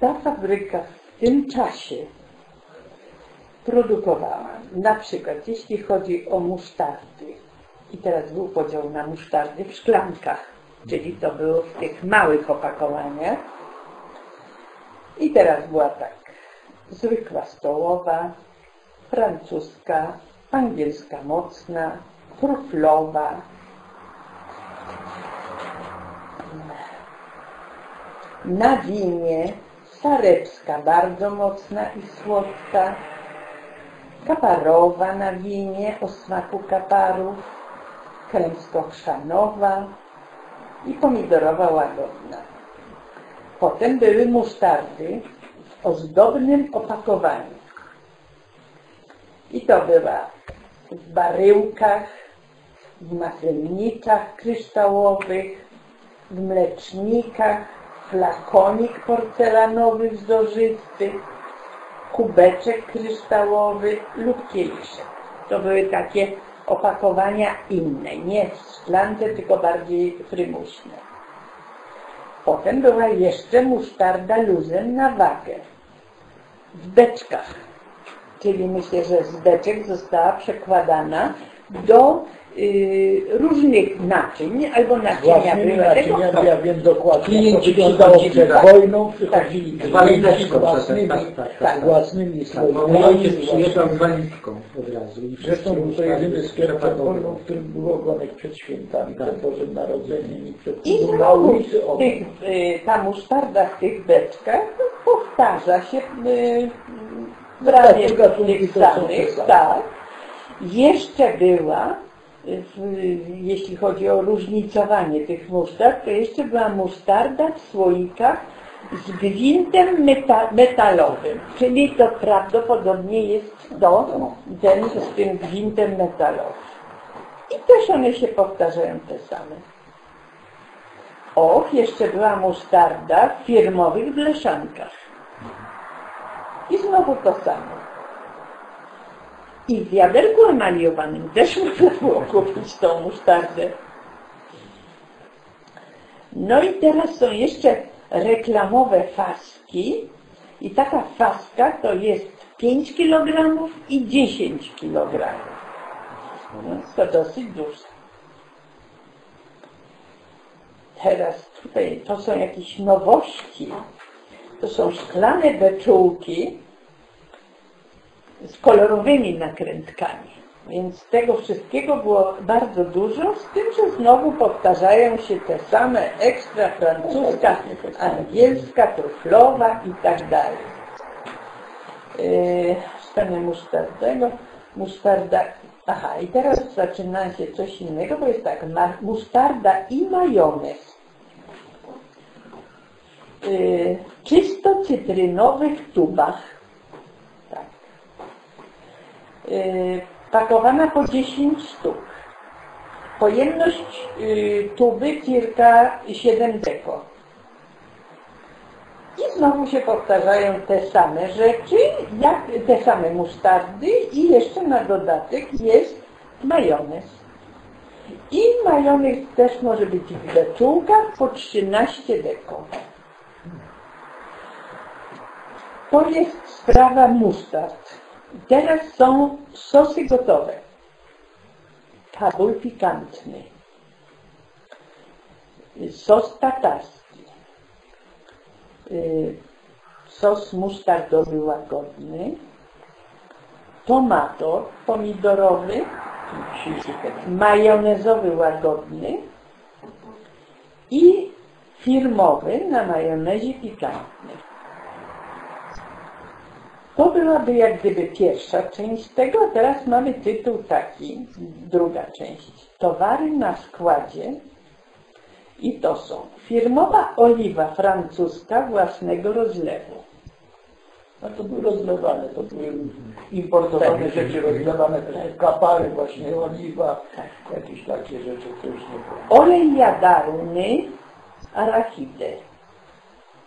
ta fabryka w tym czasie produkowała, na przykład jeśli chodzi o musztardy, i teraz był podział na musztardy w szklankach, czyli to było w tych małych opakowaniach. I teraz była tak, zwykła stołowa, francuska, angielska mocna, truflowa, na winie, sareczka bardzo mocna i słodka, kaparowa na winie o smaku kaparów, kremsko-chrzanowa i pomidorowa łagodna. Potem były musztardy w ozdobnym opakowaniu. I to była w baryłkach, w maselnikach kryształowych, w mlecznikach, flakonik porcelanowy wzorzysty, kubeczek kryształowy lub kieliszek. To były takie opakowania inne, nie szklance, tylko bardziej frymuśne. Potem była jeszcze musztarda luzem na wagę w beczkach. Czyli myślę, że z beczek została przekładana do różnych naczyń, albo naczynia tego naczyniami, ja wiem dokładnie, Klienci przychodzili, przed tak. wojną, przychodzili Tak. z Walentynką własnymi, tak, tak, tak. z własnymi Mój słowami. ojciec przyjeżdżał z walentynką od razu. I Zresztą był to jedyny sklep przed wojną, w którym był ogonek przed świętami, przed Bożym Narodzeniem i przed I na ulicy tych, y, ta musztarda w tych beczkach no, powtarza się y, prawie tak, w gatunki tych samych, tak. Jeszcze była, y, jeśli chodzi o różnicowanie tych musztard, to jeszcze była musztarda w słoikach z gwintem meta, metalowym, czyli to prawdopodobnie jest to, ten z tym gwintem metalowym. I też one się powtarzają te same. Och, jeszcze była musztarda w firmowych bleczankach. I znowu to samo. I w wiaderku emaliowanym też można było kupić tą musztardę. No i teraz są jeszcze reklamowe faski. I taka faska to jest 5 kg i 10 kg. No, to dosyć dużo. Teraz tutaj to są jakieś nowości. To są szklane beczułki z kolorowymi nakrętkami. Więc tego wszystkiego było bardzo dużo, z tym, że znowu powtarzają się te same ekstra francuska, angielska, truflowa i tak dalej. Yy, musztardego, musztarda, aha i teraz zaczyna się coś innego, bo jest tak, musztarda i majonez. Yy, czysto cytrynowych tubach. Yy, pakowana po 10 sztuk. Pojemność yy, tuby cirka 7 deko. I znowu się powtarzają te same rzeczy, jak te same musztardy i jeszcze na dodatek jest majonez. I majonez też może być w beczułkach po 13 deko. To jest sprawa musztard. Teraz są sosy gotowe. Kabul pikantny. Sos tatarski. Y, Sos musztardowy łagodny. Tomato pomidorowy. Majonezowy łagodny. I firmowy na majonezie pikantny. To byłaby jak gdyby pierwsza część tego, a teraz mamy tytuł taki, druga część. Towary na składzie i to są firmowa oliwa francuska własnego rozlewu. A to były rozlewane, to były importowane rzeczy rozlewane, kapary, właśnie oliwa, jakieś takie rzeczy, to już nie było. Olej jadalny, arachidę.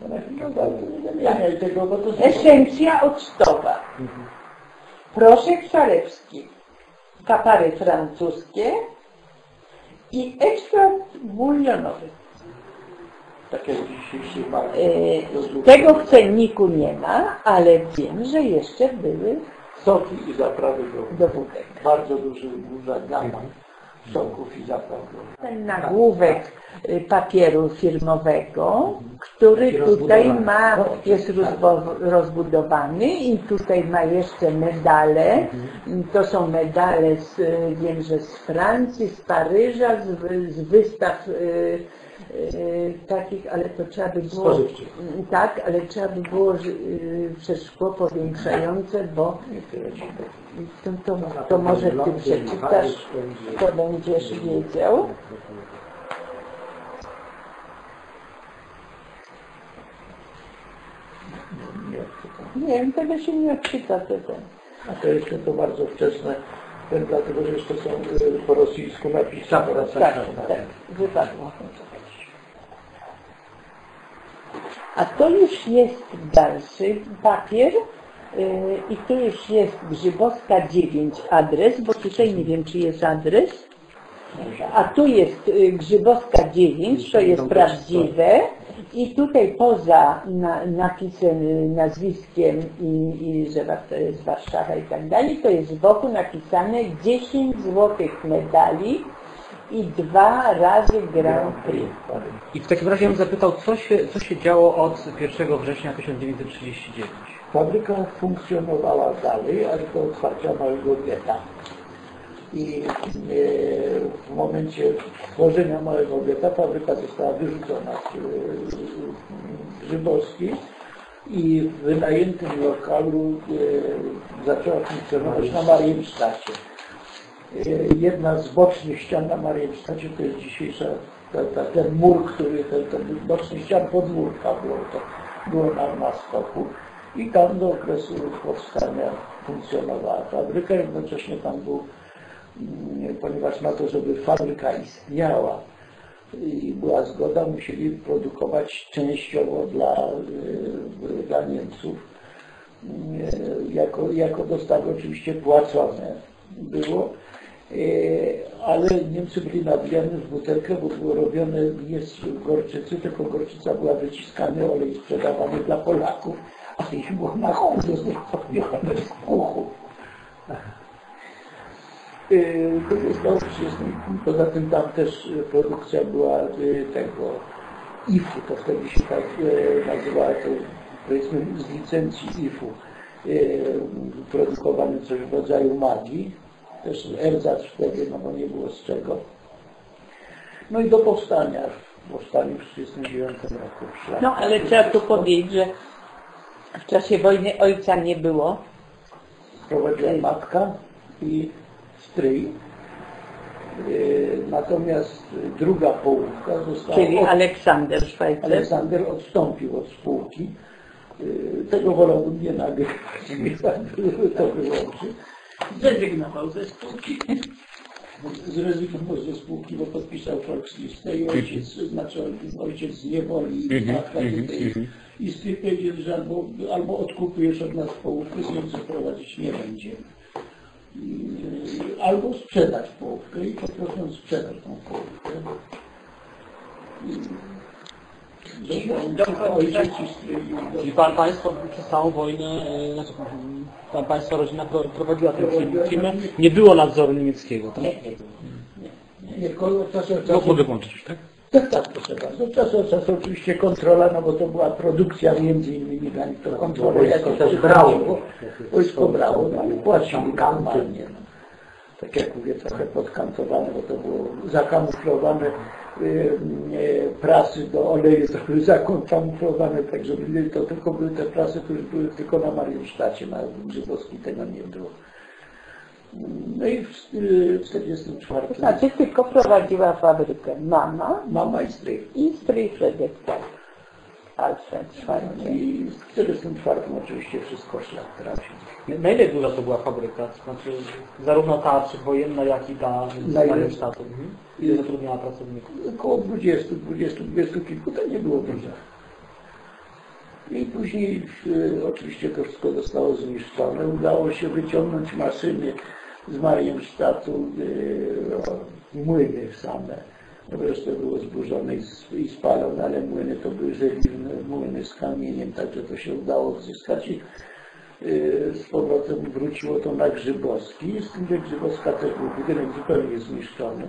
No, no, wymieniaj tego, bo to. Esencja octowa. Proszek szarewski. Kapary francuskie i ekstrakt bulionowy. Tak jak dzisiejszy. E, Tego w cenniku nie ma, ale wiem, że jeszcze były Soki i zaprawy do, do wódek. bardzo duży, duża gama soków Ten nagłówek y, papieru firmowego, który tutaj ma, jest rozbudowany i tutaj ma jeszcze medale. To są medale z, y, wiem, że z Francji, z Paryża, z, z wystaw y, takich, ale to trzeba by było, Spożywczych. tak, ale trzeba by było y, przez szkło powiększające, bo to, to, to może ty przeczytasz, to będziesz wiedział. nie wiem, tego się nie odczyta tego. A to jeszcze to bardzo wczesne, ten, dlatego że jeszcze są y, po rosyjsku napisane. Tak, tak, wypadło. A to już jest dalszy papier yy, i tu już jest Grzybowska 9 adres, bo tutaj nie wiem, czy jest adres. A tu jest y, Grzybowska 9, to jest prawdziwe. I tutaj poza na, napisem, y, nazwiskiem i, i że to jest Warszawa i tak dalej, to jest wokół napisane 10 złotych medali i dwa razy Grand Prix. I w takim razie bym zapytał, co się, co się działo od 1 września 1939? Fabryka funkcjonowała dalej, aż do otwarcia małego getta. I e, w momencie tworzenia małego getta fabryka została wyrzucona z e, Grzybowskiej i w wynajętym lokalu e, zaczęła funkcjonować na Mariensztacie. E, Jedna z bocznych ścian na Mariensztacie to jest dzisiejsza, ta, ta, ten mur, który, ten, ten boczny ścian podmurka było to, było na, stoku. I tam do okresu powstania funkcjonowała fabryka, jednocześnie tam był, mm, ponieważ na to, żeby fabryka istniała i była zgoda, musieli produkować częściowo dla, y, dla Niemców e, jako, jako dostawy oczywiście płacone było, e, ale Niemcy byli nabijani w butelkę, bo było robione nie z gorczycy, tylko gorczyca była wyciskany olej sprzedawany dla Polaków, a ich było na chudo zrobione z puchu. E, To jest poza tym tam też produkcja była e, tego IFU, to wtedy się tak nazywała, to powiedzmy z licencji IFU e, produkowany coś w rodzaju magii, też erzac wtedy, no bo nie było z czego. No i do powstania, w powstaniu w 1939 roku. No ale trzeba tu powiedzieć, że w czasie wojny ojca nie było. prowadziła matka i stryj. E, Natomiast druga połówka została Czyli od- Aleksander Szwajcer. Aleksander odstąpił od spółki. Yy, Tego wolałbym nie nagrywać, to wyłączy. Zrezygnował ze spółki. Zrezygnował ze spółki, bo podpisał Volkslistę i ojciec, znaczy ojciec z niewoli i matka tutaj. I z tych powiedzieli, że albo, albo odkupujesz od nas połówkę, z nią prowadzić nie będziemy. Yy, Albo sprzedać połówkę i poproszę sprzedać tą połówkę. Stryj Czyli pan, państwo przez całą wojnę, e, znaczy pan, państwa rodzina pro, prowadziła tę firmę, nie było nadzoru niemieckiego, tak? Nie, od czasu do czasu, mogę włączyć, tak? tak, tak, proszę bardzo. Od czasu do czasu oczywiście kontrola, no bo to była produkcja między innymi dla nich to kontrola. wojsko jakoś też brało. Wojsko brało, no ale płacili normalnie. No. Tak jak mówię, trochę podkantowane, bo to było zakamuflowane prasy do oleju, to były zakamuflowane, tak żeby to tylko były te prasy, które były tylko na Mariensztacie, na Grzybowskiej tego nie było. No i w 1944 Znaczy tylko prowadziła fabrykę mama mama i stryj. i stryj Fredek tak. Szwajcer. I w 1944 oczywiście wszystko szlak trafił. Na ile duża to była fabryka? Znaczy, zarówno ta przedwojenna, jak i ta z? Mariensztatu. Mhm. Ile zatrudniała pracowników? Około 20, 20, 20 kilku to nie było dużo. I później y, oczywiście to wszystko zostało zniszczone. Udało się wyciągnąć maszyny z Marienstadtu, y, młyny same resztę było zburzone i, spalone, ale młyny to były żeliwne młyny z kamieniem, także to się udało odzyskać i y, z powrotem wróciło to na Grzybowski, z tym, że Grzybowska też był budynek zupełnie zniszczony.